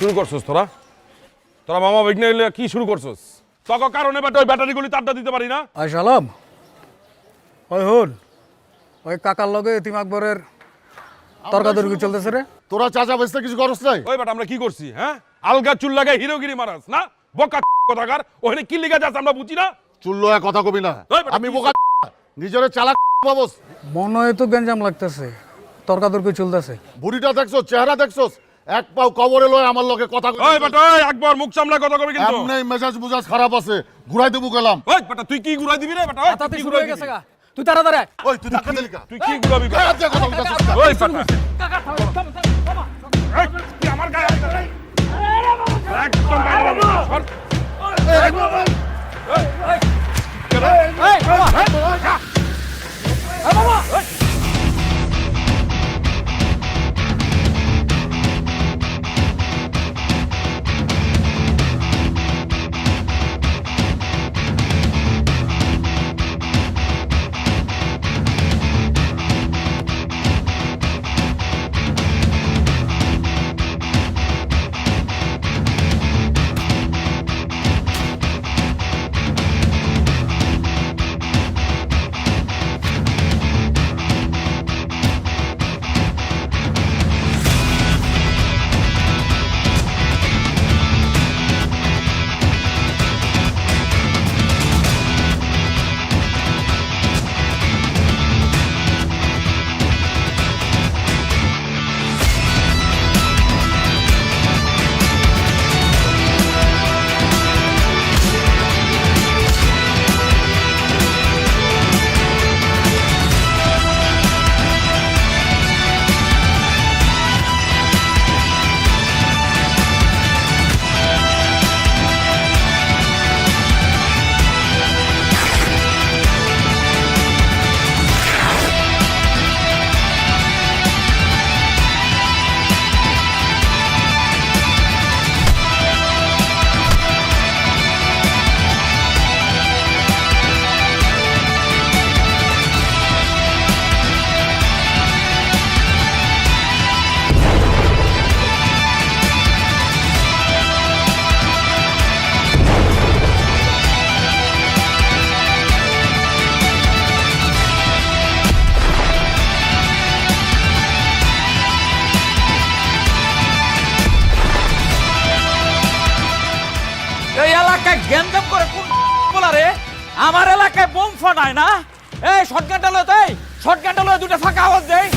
শুরু করছস তোরা? তোরা মামা বিঘ্নে এলে কি শুরু করছস? তক কারণে বেটা ওই ব্যাটারিগুলি তারটা দিতে পারি না? আই সালাম। ওই হন ওই কাকার লগে এতিম আকবরের তর্কাতর্কি চলতেছে রে। তোরা চাচা বেসতে কিছু করস নাই? ওই বেটা আমরা কি করছি হ্যাঁ? আলগা চুল লাগাই হিরোগিরি মারাস না? বকা কথাকার ওখানে কি লিখা যাচ্ছে আমরা বুঝি না? চুল্লো এক কথা কবি না। আমি কি বোকা নিজের চালাক বাবস মনে হয় তো গেঞ্জাম লাগতেছে তর্কাতর্কি চলতেছে। বুড়িটা দেখছ চেহারা দেখছ এক পাও কবরে লয় আমার লগে কথা ওই বেটা ওই একবার মুখ সামলা কথা কবে কিন্তু এমনি মেজাজ মুজাজ খারাপ আছে ঘুরাই দেবো গেলাম ওই বেটা তুই কি ঘুরাই দিবি রে বেটা ওই, তাতে তুই ঘুরাই গেছে? গা তুই তাড়াতাড়ি আয়। ওই তুই ধাক্কা দিলি কা তুই কি ঘুরাবি বেটা? গায়ে দিয়ে কথা বলতেছিস কা? ওই বেটা এই, তুই আমার গায়ে হাত দিবি? একদম দিবি। সর। এই, ফাটায় না? এই শটগানটা লয় এই শটগানটা লয় দুটো ফাঁকা আওয়াজ দেয়